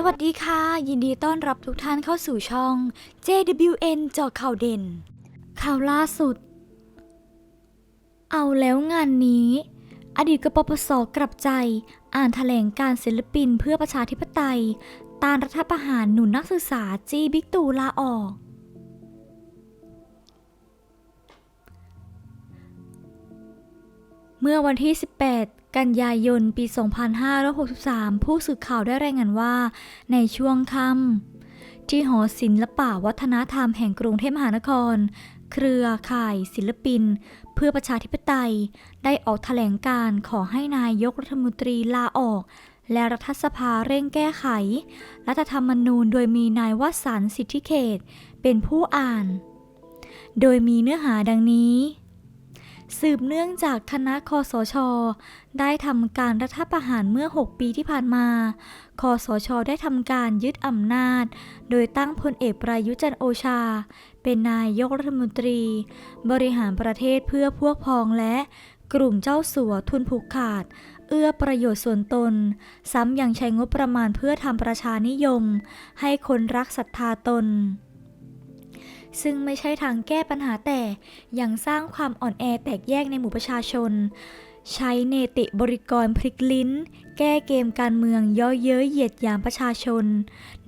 สวัสดีค่ะ ยินดีต้อนรับทุกท่านเข้าสู่ช่อง JWN จาะข่าวเด่น ข่าวล่าสุด เอาแล้วงานนี้ อดีตกปปสกลับใจ อ่านแถลงการศิลปินเพื่อประชาธิปไตยต้านรัฐประหารหนุนนักศึกษาจี้บิ๊กตู่ลาออก เมื่อวันที่ 18กันยายนปี 2563 ผู้สื่อข่าวได้รายงานว่า ในช่วงค่ำที่หอศิลปะวัฒนธรรมแห่งกรุงเทพมหานคร เครือข่ายศิลปิน เพื่อประชาธิปไตย ได้ออกแถลงการขอให้นายกรัฐมนตรีลาออก และรัฐสภาเร่งแก้ไข รัฐธรรมนูญโดยมีนายวสันต์สิทธิเขต เป็นผู้อ่าน โดยมีเนื้อหาดังนี้ สืบเนื่องจากคณะคอสช ได้ทำการรัฐประหารเมื่อ 6 ปีที่ผ่านมา คอสช ได้ทำการยึดอำนาจ โดยตั้งพลเอกประยุจันโอชา เป็นนายกรัฐมนตรี บริหารประเทศเพื่อพวกพ้องและกลุ่มเจ้าสัวทุนผูกขาด เอื้อประโยชน์ส่วนตน ซ้ำยังใช้งบประมาณเพื่อทำประชานิยม ให้คนรักศรัทธาตน ซึ่งไม่ใช่ทางแก้ปัญหาแต่ยังสร้างความอ่อนแอแตกแยกในหมู่ประชาชน ใช้เนติบริกรพลิกลิ้น แก้เกมการเมืองย่อเย้ยเหยียดยามประชาชน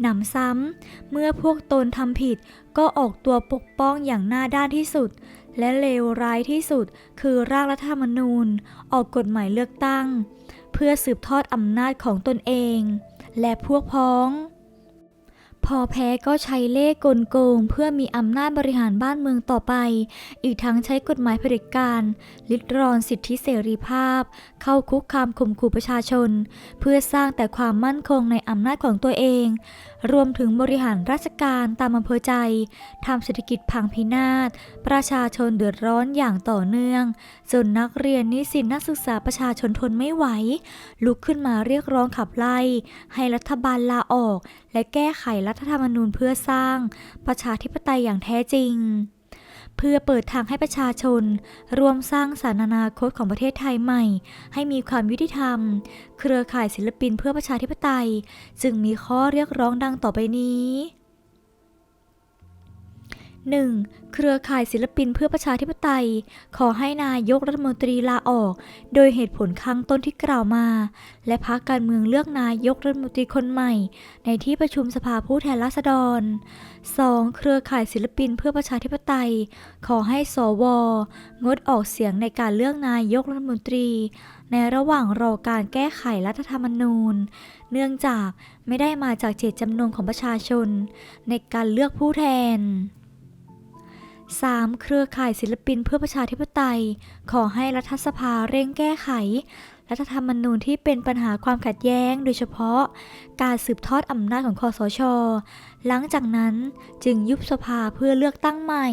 หนำซ้ำ เมื่อพวกตนทำผิดก็ออกตัวปกป้องอย่างหน้าด้านที่สุด และเลวร้ายที่สุดคือร่างรัฐธรรมนูญ ออกกฎหมายเลือกตั้ง เพื่อสืบทอดอำนาจของตนเอง และพวกพ้อง พอแพ้ก็ใช้เล่กลโกง เพื่อมีอำนาจบริหารบ้านเมืองต่อไป อีกทั้งใช้กฎหมายเผด็จการลิดรอนสิทธิเสรีภาพ เข้าคุกคามข่มขู่ประชาชน เพื่อสร้างแต่ความมั่นคงในอำนาจของตัวเอง รวมถึงบริหารราชการตามอำเภอใจทำเศรษฐกิจพังพินาศประชาชนเดือดร้อนอย่างต่อเนื่องจนนักเรียนนิสิตนักศึกษาประชาชนทนไม่ไหว ลุกขึ้นมาเรียกร้องขับไล่ ให้รัฐบาลลาออก และแก้ไขรัฐธรรมนูญเพื่อสร้างประชาธิปไตยอย่างแท้จริง เพื่อเปิดทางให้ประชาชนร่วมสร้างสารอนาคตของประเทศไทยใหม่ ให้มีความยุติธรรม เครือข่ายศิลปินเพื่อประชาธิปไตย จึงมีข้อเรียกร้องดังต่อไปนี้ 1. เครือข่ายศิลปินเพื่อประชาธิปไตย ขอให้นายกรัฐมนตรีลาออก โดยเหตุผลข้างต้นที่กล่าวมา และพักการเมืองเลือกนายกรัฐมนตรีคนใหม่ ในที่ประชุมสภาผู้แทนราษฎร 2. เครือข่ายศิลปินเพื่อประชาธิปไตย ขอให้สว งดออกเสียงในการเลือกนายกรัฐมนตรี ในระหว่างรอการแก้ไขรัฐธรรมนูญ เนื่องจากไม่ได้มาจากเจตจำนงของประชาชน ในการเลือกผู้แทน 3. เครือข่ายศิลปินเพื่อประชาธิปไตย ขอให้รัฐสภาเร่งแก้ไข รัฐธรรมนูญที่เป็นปัญหาความขัดแย้ง โดยเฉพาะ การสืบทอดอำนาจของคอสช หลังจากนั้นจึงยุบสภาเพื่อเลือกตั้งใหม่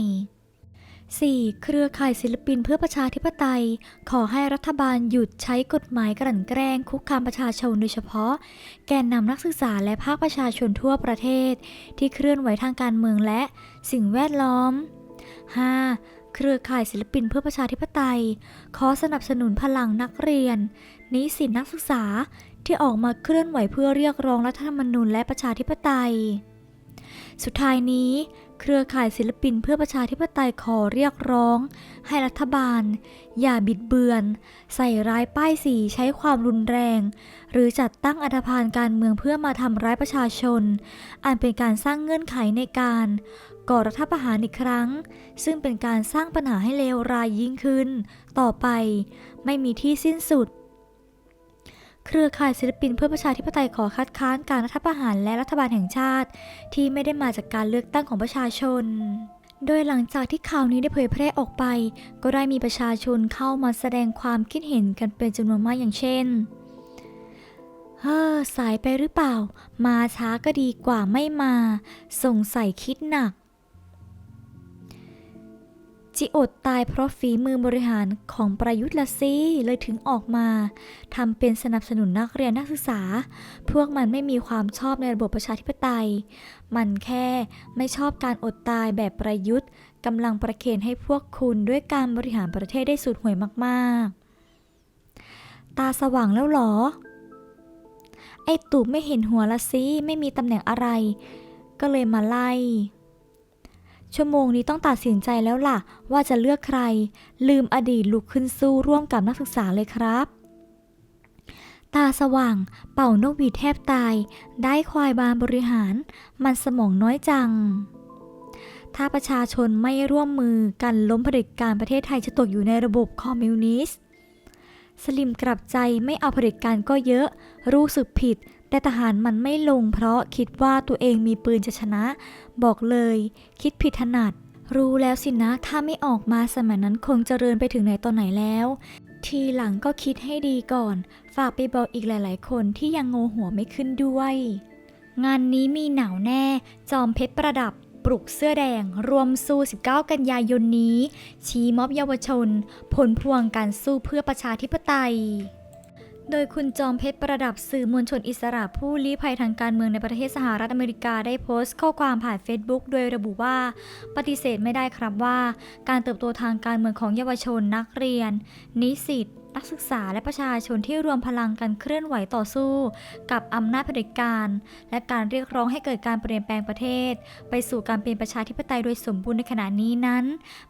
4. เครือข่ายศิลปินเพื่อประชาธิปไตย ขอให้รัฐบาลหยุดใช้กฎหมายกลั่นแกล้งคุกคามประชาชนโดยเฉพาะ แกนนำนักศึกษาและภาคประชาชนทั่วประเทศ ที่เคลื่อนไหวทางการเมืองและสิ่งแวดล้อม 5. เครือข่ายศิลปินเพื่อประชาธิปไตย ขอสนับสนุนพลังนักเรียน นิสิตนักศึกษาที่ออกมาเคลื่อนไหวเพื่อเรียกร้องรัฐธรรมนูญและประชาธิปไตย สุดท้ายนี้ เครือข่ายศิลปินเพื่อประชาธิปไตยขอเรียกร้อง ให้รัฐบาล อย่าบิดเบือน ใส่ร้ายป้ายสีใช้ความรุนแรง หรือจัดตั้งอัธพาลการเมืองเพื่อมาทำร้ายประชาชน อันเป็นการสร้างเงื่อนไขในการก่อรัฐประหารอีกครั้ง ซึ่งเป็นการสร้างปัญหาให้เลวร้ายยิ่งขึ้น ต่อไป ไม่มีที่สิ้นสุด เครือข่ายศิลปินเพื่อประชาธิปไตยขอคัดค้านการรัฐประหารและรัฐบาลแห่งชาติ ที่ไม่ได้มาจากการเลือกตั้งของประชาชน โดยหลังจากที่ข่าวนี้ได้เผยแพร่ออกไป ก็ได้มีประชาชนเข้ามาแสดงความคิดเห็นกันเป็นจำนวนมากอย่างเช่น เฮ้อสายไปหรือเปล่า มาช้าก็ดีกว่าไม่มา สงสัยคิดหนัก จิอดตายเพราะฝีมือบริหารของประยุทธ์ละสิเลยถึงออกมาทำเป็นสนับสนุนนักเรียนนักศึกษา พวกมันไม่มีความชอบในระบบประชาธิปไตย มันแค่ไม่ชอบการอดตายแบบประยุทธ์กำลังประเคนให้พวกคุณด้วยการบริหารประเทศได้สุดห่วยมากๆ ตาสว่างแล้วหรอ ไอตูบไม่เห็นหัวละสิไม่มีตำแหน่งอะไร ก็เลยมาไล่ ชั่วโมงนี้ต้องตัดสินใจแล้วล่ะ ว่าจะเลือกใคร ลืมอดีตลุกขึ้นสู้ร่วมกับนักศึกษาเลยครับ ตาสว่าง เป่านกหวีดแทบตาย ได้ควายบานบริหาร มันสมองน้อยจัง ถ้าประชาชนไม่ร่วมมือกันล้มเผด็จการประเทศไทยจะตกอยู่ในระบบคอมมิวนิสต์สลิมกลับใจไม่เอาเผด็จการก็เยอะ รู้สึกผิด แต่ทหารมันไม่ลงเพราะคิดว่าตัวเองมีปืนจะชนะ บอกเลย คิดผิดถนัด รู้แล้วสินะ ถ้าไม่ออกมาสมัยนั้นคงเจริญไปถึงไหนตอนไหนแล้ว ทีหลังก็คิดให้ดีก่อน ฝากไปบอกอีกหลายๆ คนที่ยังโงหัวไม่ขึ้นด้วย งานนี้มีหนาวแน่ จอมเพชรประดับปลุกเสื้อแดง รวมสู้ 19 กันยายนนี้ ชี้ม็อบเยาวชน ผลพวงการสู้เพื่อประชาธิปไตย โดยคุณจอมเพชรประดับสื่อมวลชนอิสระผู้ลี้ภัยทางการเมืองในประเทศสหรัฐอเมริกาได้โพสต์ข้อความผ่าน Facebook โดยระบุว่า ปฏิเสธไม่ได้ครับว่า การเติบโตทางการเมืองของเยาวชนนักเรียน นิสิตนักศึกษาและประชาชนที่รวมพลังกันเคลื่อนไหวต่อสู้ กับอำนาจเผด็จการ และการเรียกร้องให้เกิดการเปลี่ยนแปลงประเทศ ไปสู่การเป็นประชาธิปไตยโดยสมบูรณ์ในขณะนี้นั้น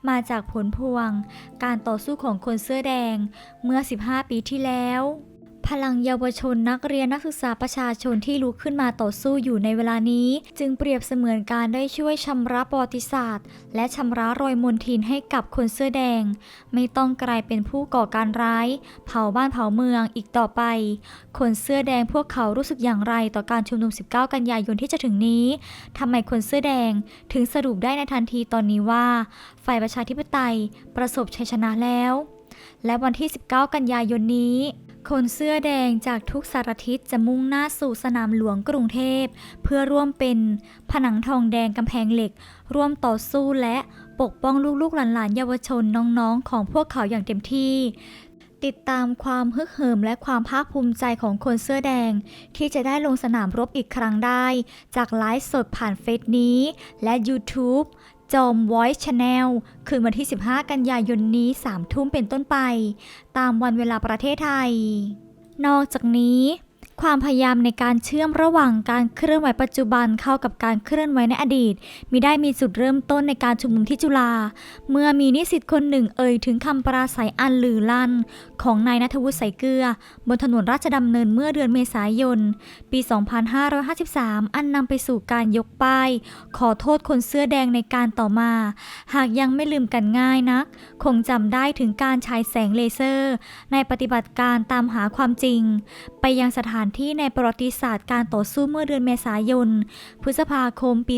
มาจากผลพวง การต่อสู้ของคนเสื้อแดง เมื่อ 15 ปีที่แล้ว พลังเยาวชนนักเรียนนักศึกษาประชาชนที่ลุกขึ้นมาต่อสู้อยู่ในเวลานี้ จึงเปรียบเสมือนการได้ช่วยชำระประวัติศาสตร์ และชำระรอยมนทินให้กับคนเสื้อแดง ไม่ต้องกลายเป็นผู้ก่อการร้าย เผาบ้านเผาเมืองอีกต่อไป คนเสื้อแดงพวกเขารู้สึกอย่างไรต่อการชุมนุม 19 กันยายนที่จะถึงนี้ทำไมคนเสื้อแดงถึงสรุปได้ในทันทีตอนนี้ว่า ฝ่ายประชาธิปไตยประสบชัยชนะแล้ว และวันที่ 19 กันยายนนี้ คนเสื้อแดงจากทุกสารทิศจะมุ่งหน้าสู่สนามหลวงกรุงเทพ เพื่อร่วมเป็นผนังทองแดงกำแพงเหล็ก ร่วมต่อสู้และปกป้องลูกๆหลานๆเยาวชนน้องๆ ของพวกเขาอย่างเต็มที่ ติดตามความฮึกเหิมและความภาคภูมิใจของคนเสื้อแดง ที่จะได้ลงสนามรบอีกครั้งได้ จากไลฟ์สดผ่านเฟซนี้และ YouTube จอม Voice Channel คืนวันที่ 15 กันยายนนี้ 3 ทุ่มเป็นต้นไป ตามวันเวลาประเทศไทย นอกจากนี้ ความพยายามในการเชื่อมระหว่างการเคลื่อนไหวปัจจุบันเข้ากับการเคลื่อนไหวในอดีตมิได้มีจุดเริ่มต้นในการชุมนุมที่จุฬาเมื่อมีนิสิตคนหนึ่งเอ่ยถึงคำปราศัยอันลือลั่น ของนายนัทวุฒิใสเกลือ บนถนนราชดำเนินเมื่อเดือนเมษายน ปี 2553 อันนำไปสู่การยกป้าย ขอโทษคนเสื้อแดงในการต่อมา หากยังไม่ลืมกันง่ายนัก คงจำได้ถึงการฉายแสงเลเซอร์ ในปฏิบัติการตามหาความจริง ไปยังสถานที่ในประวัติศาสตร์การต่อสู้เมื่อเดือนเมษายน พฤษภาคมปี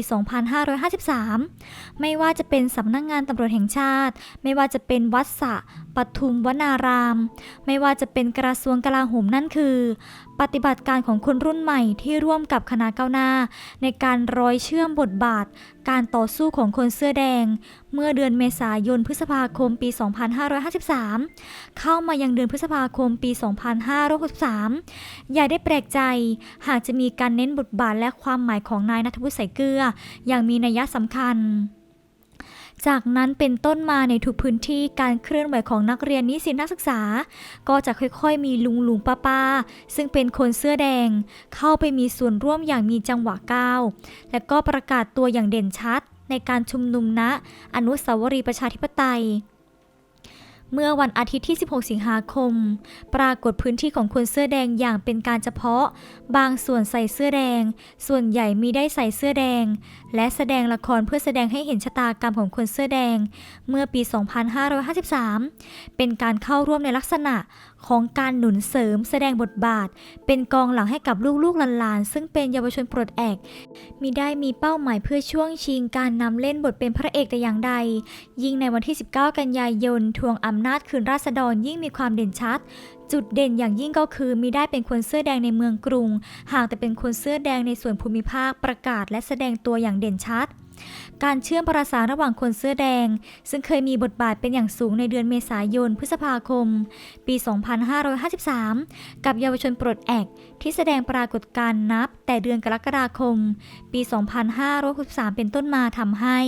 2553 ไม่ว่าจะเป็นสำนักงงานตำรวจแห่งชาติ ไม่ว่าจะเป็นวัดสะปทุมวนาราม ไม่ว่าจะเป็นกระทรวงกลาโหมนั่นคือ ปฏิบัติการของคนรุ่นใหม่ที่ร่วมกับคณะก้าวหน้า ในการร้อยเชื่อมบทบาท การต่อสู้ของคนเสื้อแดง เมื่อเดือนเมษายนพฤษภาคมปี 2553 เข้ามายังเดือนพฤษภาคมปี 2563 อย่าได้แปลกใจ หากจะมีการเน้นบทบาทและความหมายของนายนัทวุฒิใสเกลือ อย่างมีนัยสำคัญ จากนั้นเป็นต้นมาในทุกพื้นที่การเคลื่อนไหวของนักเรียนนิสิตนักศึกษา ก็จะค่อยๆ มีลุงลุงป้าป้าๆซึ่งเป็นคนเสื้อแดง เข้าไปมีส่วนร่วมอย่างมีจังหวะก้าว และก็ประกาศตัวอย่างเด่นชัด ในการชุมนุมณอนุสาวรีย์ประชาธิปไตย เมื่อวันอาทิตย์ที่ 16 สิงหาคม ปรากฏพื้นที่ของคนเสื้อแดงอย่างเป็นการเฉพาะ บางส่วนใส่เสื้อแดง ส่วนใหญ่มีได้ใส่เสื้อแดง และแสดงละครเพื่อแสดงให้เห็นชะตากรรมของคนเสื้อแดง เมื่อปี 2553 เป็นการเข้าร่วมในลักษณะ ของการหนุนเสริมแสดงบทบาท เป็นกองหลังให้กับลูกๆหลานๆ ซึ่งเป็นเยาวชนปลดแอกมีได้มีเป้าหมายเพื่อช่วงชิงการนำเล่นบทเป็นพระเอกแต่อย่างใด ยิ่งในวันที่ 19 กันยายนทวงอำนาจคืนราษฎรยิ่งมีความเด่นชัด จุดเด่นอย่างยิ่งก็คือมีได้เป็นคนเสื้อแดงในเมืองกรุง หากแต่เป็นคนเสื้อแดงในส่วนภูมิภาคประกาศและแสดงตัวอย่างเด่นชัด การเชื่อมประสานระหว่างคนเสื้อแดง ซึ่งเคยมีบทบาทเป็นอย่างสูงในเดือนเมษายนพฤษภาคม ปี 2553 กับเยาวชนปลดแอกที่แสดงปรากฏการณ์นับ แต่เดือนกรกฎาคม ปี 2563 เป็นต้นมาทำให้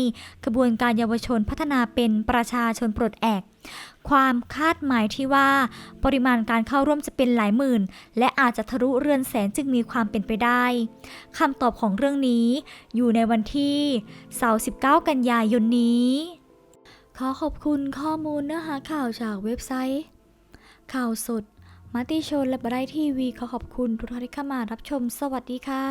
กระบวนการเยาวชนพัฒนาเป็นประชาชนปลดแอก ความคาดหมายที่ว่า ปริมาณการเข้าร่วมจะเป็นหลายหมื่น และอาจจะทะลุเรือนแสนจึงมีความเป็นไปได้คำตอบของเรื่องนี้ อยู่ในวันที่เสาร์19กันยายนนี้ ขอขอบคุณข้อมูลเนื้อหาข่าวจากเว็บไซต์ ข่าวสด มติชนและบรายทีวีขอขอบคุณทุกท่านที่เข้ามารับชม สวัสดีค่ะ